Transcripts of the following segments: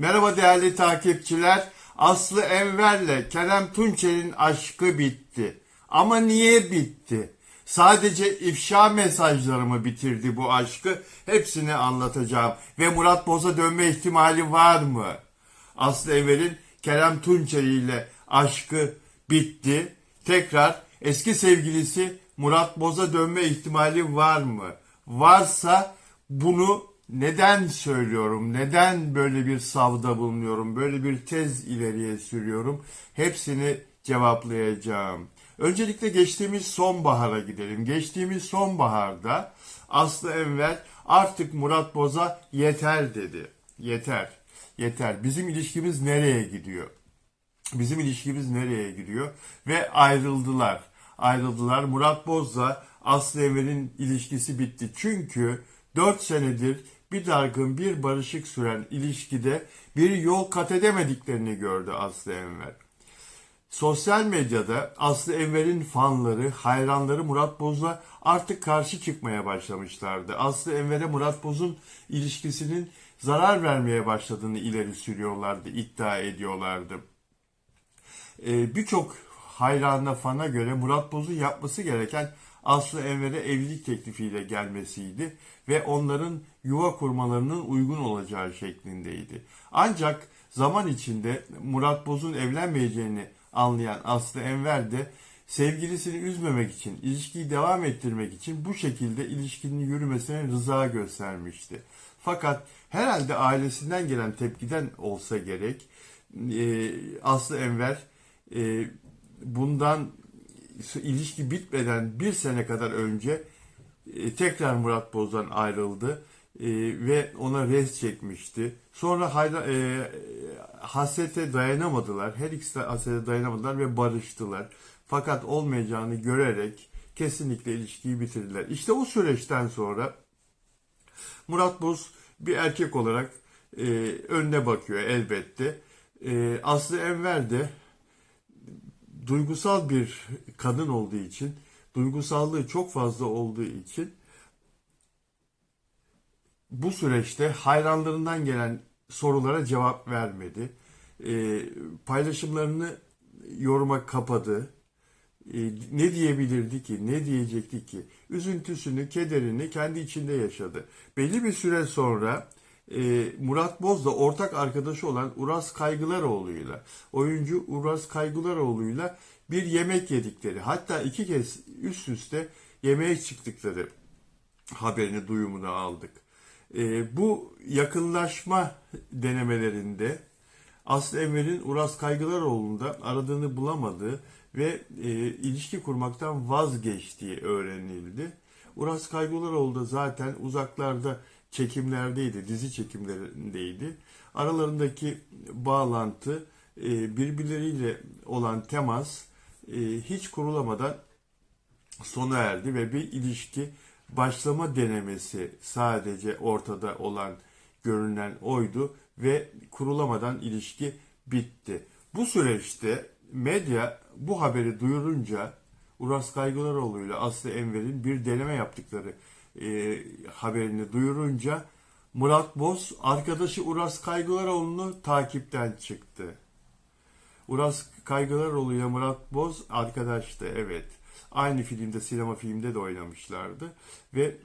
Merhaba değerli takipçiler. Aslı Enver'le Kerem Tunçer'in aşkı bitti. Ama niye bitti? Sadece ifşa mesajları mı bitirdi bu aşkı? Hepsini anlatacağım. Ve Murat Boz'a dönme ihtimali var mı? Aslı Enver'in Kerem Tunçer ile aşkı bitti. Tekrar eski sevgilisi Murat Boz'a dönme ihtimali var mı? Varsa bunu neden söylüyorum? Neden böyle bir savda bulunuyorum? Böyle bir tez ileriye sürüyorum? Hepsini cevaplayacağım. Öncelikle geçtiğimiz sonbahara gidelim. Geçtiğimiz sonbaharda Aslı Enver artık Murat Boz'a yeter dedi. Yeter. Yeter. Bizim ilişkimiz nereye gidiyor? Bizim ilişkimiz nereye gidiyor? Ve ayrıldılar. Ayrıldılar. Murat Boz'la Aslı Enver'in ilişkisi bitti. Çünkü 4 senedir bir dargın bir barışık süren ilişkide bir yol kat edemediklerini gördü Aslı Enver. Sosyal medyada Aslı Enver'in fanları, hayranları Murat Boz'la artık karşı çıkmaya başlamışlardı. Aslı Enver'e Murat Boz'un ilişkisinin zarar vermeye başladığını ileri sürüyorlardı, iddia ediyorlardı. Ee, Birçok hayrana, fana göre Murat Boz'un yapması gereken Aslı Enver'e evlilik teklifiyle gelmesiydi ve onların yuva kurmalarının uygun olacağı şeklindeydi. Ancak zaman içinde Murat Boz'un evlenmeyeceğini anlayan Aslı Enver de sevgilisini üzmemek için, ilişkiyi devam ettirmek için bu şekilde ilişkinin yürümesine rıza göstermişti. Fakat herhalde ailesinden gelen tepkiden olsa gerek e, Aslı Enver e, bundan ilişki bitmeden bir sene kadar önce e, tekrar Murat Boz'dan ayrıldı e, ve ona res çekmişti. Sonra hayra, e, hasrete dayanamadılar. Her ikisi de hasrete dayanamadılar ve barıştılar. Fakat olmayacağını görerek kesinlikle ilişkiyi bitirdiler. İşte o süreçten sonra Murat Boz bir erkek olarak e, önüne bakıyor elbette. E, Aslı Enver de duygusal bir kadın olduğu için, duygusallığı çok fazla olduğu için bu süreçte hayranlarından gelen sorulara cevap vermedi. E, paylaşımlarını yoruma kapadı. E, ne diyebilirdi ki, ne diyecekti ki? Üzüntüsünü, kederini kendi içinde yaşadı. Belli bir süre sonra e, Murat Boz da ortak arkadaşı olan Uras Kaygılaroğlu'yla, oyuncu Uras Kaygılaroğlu'yla bir yemek yedikleri, hatta iki kez üst üste yemeğe çıktıkları haberini, duyumunu aldık. E, bu yakınlaşma denemelerinde Aslı Enver'in Uras Kaygılaroğlu'nda aradığını bulamadığı ve e, ilişki kurmaktan vazgeçtiği öğrenildi. Uras Kaygılaroğlu da zaten uzaklarda çekimlerdeydi, dizi çekimlerindeydi. Aralarındaki bağlantı, e, birbirleriyle olan temas e, hiç kurulamadan sona erdi ve bir ilişki başlama denemesi sadece ortada olan görünen oydu ve kurulamadan ilişki bitti. Bu süreçte medya bu haberi duyurunca Uras Kaygılaroğlu ile Aslı Enver'in bir deneme yaptıkları e, haberini duyurunca Murat Boz arkadaşı Uras Kaygılaroğlu'nu takipten çıktı. Uras Kaygılaroğlu ile Murat Boz arkadaştı evet. Aynı filmde, sinema filmde de oynamışlardı. Ve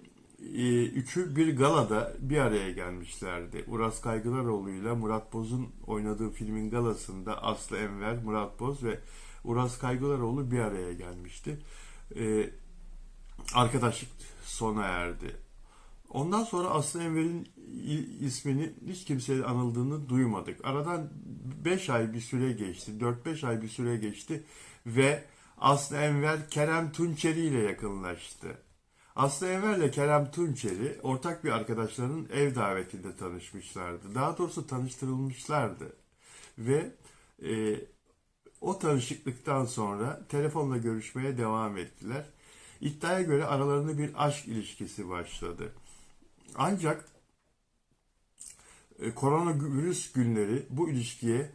e, üçü bir galada bir araya gelmişlerdi. Uras Kaygılaroğlu ile Murat Boz'un oynadığı filmin galasında Aslı Enver, Murat Boz ve Uras Kaygılaroğlu bir araya gelmişti. E, arkadaşlık sona erdi. Ondan sonra Aslı Enver'in ismini hiç kimseye anıldığını duymadık. Aradan 5 ay bir süre geçti, 4-5 ay bir süre geçti ve Aslı Enver Kerem Tunçeri ile yakınlaştı. Aslı Enver ile Kerem Tunçeri ortak bir arkadaşlarının ev davetinde tanışmışlardı. Daha doğrusu tanıştırılmışlardı. Ve e, o tanışıklıktan sonra telefonla görüşmeye devam ettiler. İddiaya göre aralarında bir aşk ilişkisi başladı. Ancak e, koronavirüs günleri bu ilişkiye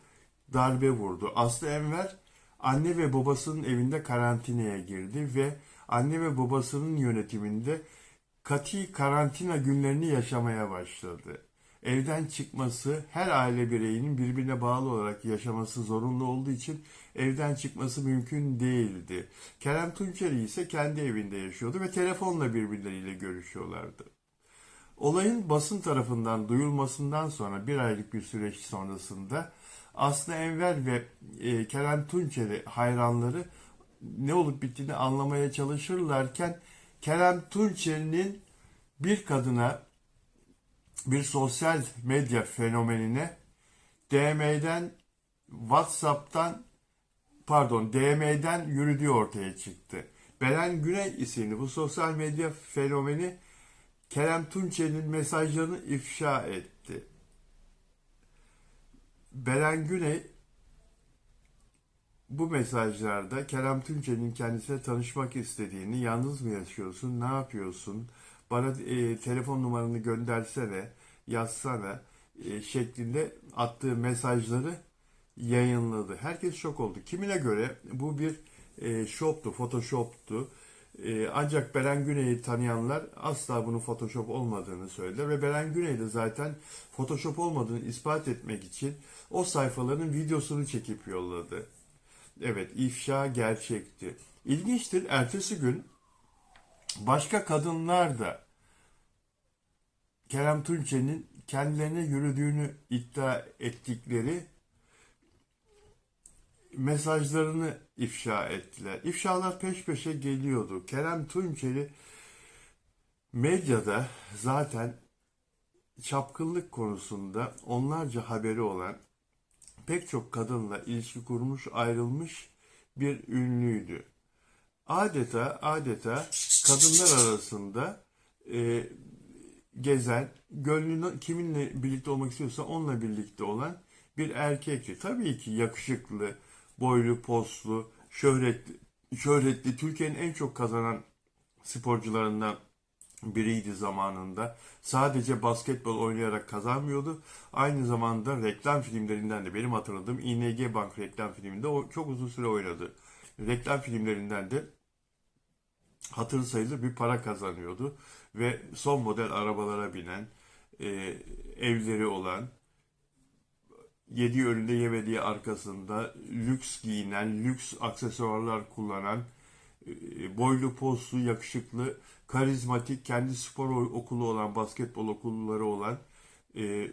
darbe vurdu. Aslı Enver anne ve babasının evinde karantinaya girdi ve anne ve babasının yönetiminde kati karantina günlerini yaşamaya başladı. Evden çıkması her aile bireyinin birbirine bağlı olarak yaşaması zorunlu olduğu için evden çıkması mümkün değildi. Kerem Tunçeri ise kendi evinde yaşıyordu ve telefonla birbirleriyle görüşüyorlardı. Olayın basın tarafından duyulmasından sonra bir aylık bir süreç sonrasında Aslı Enver ve e, Kerem Tunçeri hayranları ne olup bittiğini anlamaya çalışırlarken Kerem Tunçeri'nin bir kadına bir sosyal medya fenomenine DM'den WhatsApp'tan pardon DM'den yürüdüğü ortaya çıktı. Beren Güney isimli bu sosyal medya fenomeni Kerem Tunçer'in mesajlarını ifşa etti. Beren Güney bu mesajlarda Kerem Tunçer'in kendisine tanışmak istediğini, yalnız mı yaşıyorsun, ne yapıyorsun, bana e, telefon numaranı göndersene, yazsana e, şeklinde attığı mesajları yayınladı. Herkes şok oldu. Kimine göre bu bir e, shoptu, photoshoptu. E, ancak Beren Güney'i tanıyanlar asla bunun Photoshop olmadığını söylediler ve Beren Güney de zaten Photoshop olmadığını ispat etmek için o sayfaların videosunu çekip yolladı. Evet, ifşa gerçekti. İlginçtir, ertesi gün başka kadınlar da Kerem Tunçe'nin kendilerine yürüdüğünü iddia ettikleri mesajlarını ifşa ettiler. İfşalar peş peşe geliyordu. Kerem Tunçeri medyada zaten çapkınlık konusunda onlarca haberi olan pek çok kadınla ilişki kurmuş, ayrılmış bir ünlüydü. Adeta adeta kadınlar arasında e, gezen, gönlünü kiminle birlikte olmak istiyorsa onunla birlikte olan bir erkekti. Tabii ki yakışıklı, boylu, poslu, şöhretli, şöhretli Türkiye'nin en çok kazanan sporcularından biriydi zamanında. Sadece basketbol oynayarak kazanmıyordu. Aynı zamanda reklam filmlerinden de benim hatırladığım ING Bank reklam filminde o çok uzun süre oynadı. Reklam filmlerinden de hatır sayılır bir para kazanıyordu. Ve son model arabalara binen, e, evleri olan, yediği önünde yemediği arkasında lüks giyinen, lüks aksesuarlar kullanan, e, boylu poslu, yakışıklı, karizmatik, kendi spor okulu olan, basketbol okulları olan, e,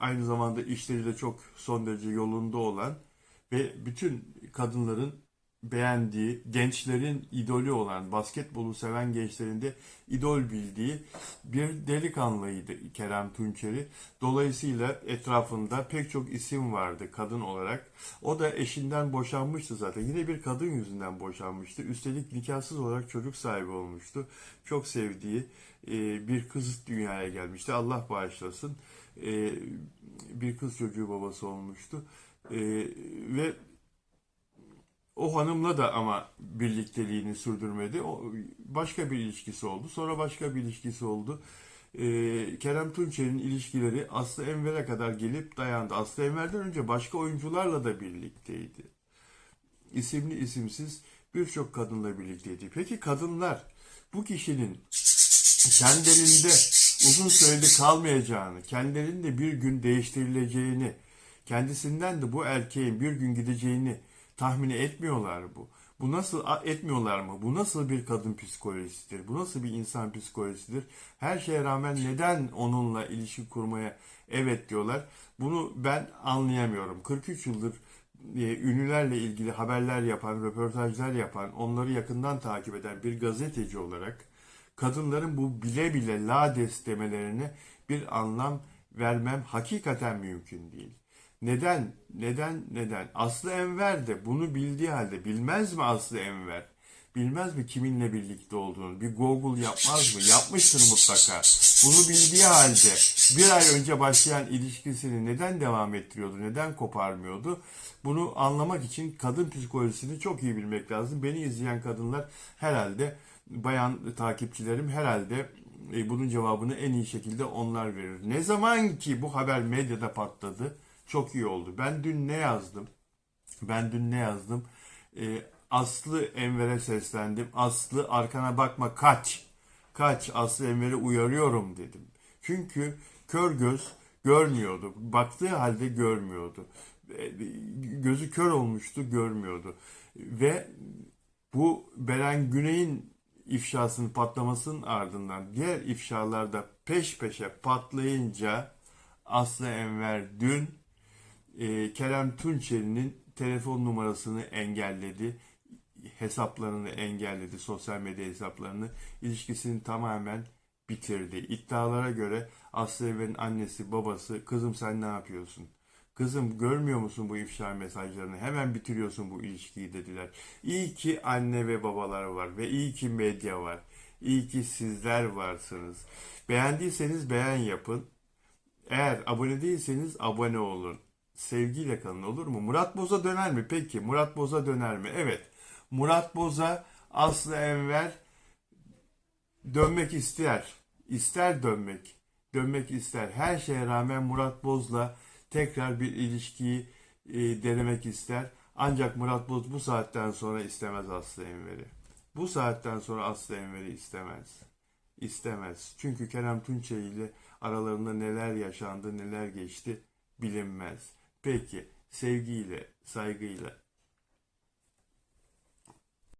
aynı zamanda işleri de çok son derece yolunda olan ve bütün kadınların beğendiği, gençlerin idolü olan, basketbolu seven gençlerin de idol bildiği bir delikanlıydı Kerem Tunçeri. Dolayısıyla etrafında pek çok isim vardı kadın olarak. O da eşinden boşanmıştı zaten. Yine bir kadın yüzünden boşanmıştı. Üstelik nikahsız olarak çocuk sahibi olmuştu. Çok sevdiği e, bir kız dünyaya gelmişti. Allah bağışlasın. E, bir kız çocuğu babası olmuştu. E, ve o hanımla da ama birlikteliğini sürdürmedi. O başka bir ilişkisi oldu. Sonra başka bir ilişkisi oldu. Ee, Kerem Tunçer'in ilişkileri Aslı Enver'e kadar gelip dayandı. Aslı Enver'den önce başka oyuncularla da birlikteydi. İsimli isimsiz birçok kadınla birlikteydi. Peki kadınlar bu kişinin kendilerinde uzun sürede kalmayacağını, kendilerinde bir gün değiştirileceğini, kendisinden de bu erkeğin bir gün gideceğini tahmin etmiyorlar bu. Bu nasıl etmiyorlar mı? Bu nasıl bir kadın psikolojisidir? Bu nasıl bir insan psikolojisidir? Her şeye rağmen neden onunla ilişki kurmaya evet diyorlar? Bunu ben anlayamıyorum. 43 yıldır e, ünlülerle ilgili haberler yapan, röportajlar yapan, onları yakından takip eden bir gazeteci olarak kadınların bu bile bile lades demelerine bir anlam vermem hakikaten mümkün değil. Neden? Neden? Neden? Aslı Enver de bunu bildiği halde bilmez mi Aslı Enver? Bilmez mi kiminle birlikte olduğunu? Bir Google yapmaz mı? Yapmıştır mutlaka. Bunu bildiği halde bir ay önce başlayan ilişkisini neden devam ettiriyordu? Neden koparmıyordu? Bunu anlamak için kadın psikolojisini çok iyi bilmek lazım. Beni izleyen kadınlar herhalde bayan takipçilerim herhalde e, bunun cevabını en iyi şekilde onlar verir. Ne zaman ki bu haber medyada patladı, çok iyi oldu. Ben dün ne yazdım? Ben dün ne yazdım? Ee, Aslı Enver'e seslendim. Aslı arkana bakma kaç. Kaç Aslı Enver'e uyarıyorum dedim. Çünkü kör göz görmüyordu. Baktığı halde görmüyordu. E, Gözü kör olmuştu, görmüyordu. Ve bu Beren Güney'in ifşasının patlamasının ardından diğer ifşalar da peş peşe patlayınca Aslı Enver dün e, Kerem Tunçeri'nin telefon numarasını engelledi. Hesaplarını engelledi, sosyal medya hesaplarını. ilişkisini tamamen bitirdi. İddialara göre Aslı Enver'in annesi, babası, kızım sen ne yapıyorsun? Kızım görmüyor musun bu ifşa mesajlarını? Hemen bitiriyorsun bu ilişkiyi dediler. İyi ki anne ve babalar var ve iyi ki medya var. İyi ki sizler varsınız. Beğendiyseniz beğen yapın. Eğer abone değilseniz abone olun. Sevgiyle kalın olur mu? Murat Boz'a döner mi? Peki Murat Boz'a döner mi? Evet. Murat Boz'a Aslı Enver dönmek ister. İster dönmek. Dönmek ister. Her şeye rağmen Murat Boz'la tekrar bir ilişkiyi e, denemek ister. Ancak Murat Boz bu saatten sonra istemez Aslı Enver'i. Bu saatten sonra Aslı Enver'i istemez. İstemez. Çünkü Kerem Tunçay ile aralarında neler yaşandı, neler geçti bilinmez. Peki sevgiyle, saygıyla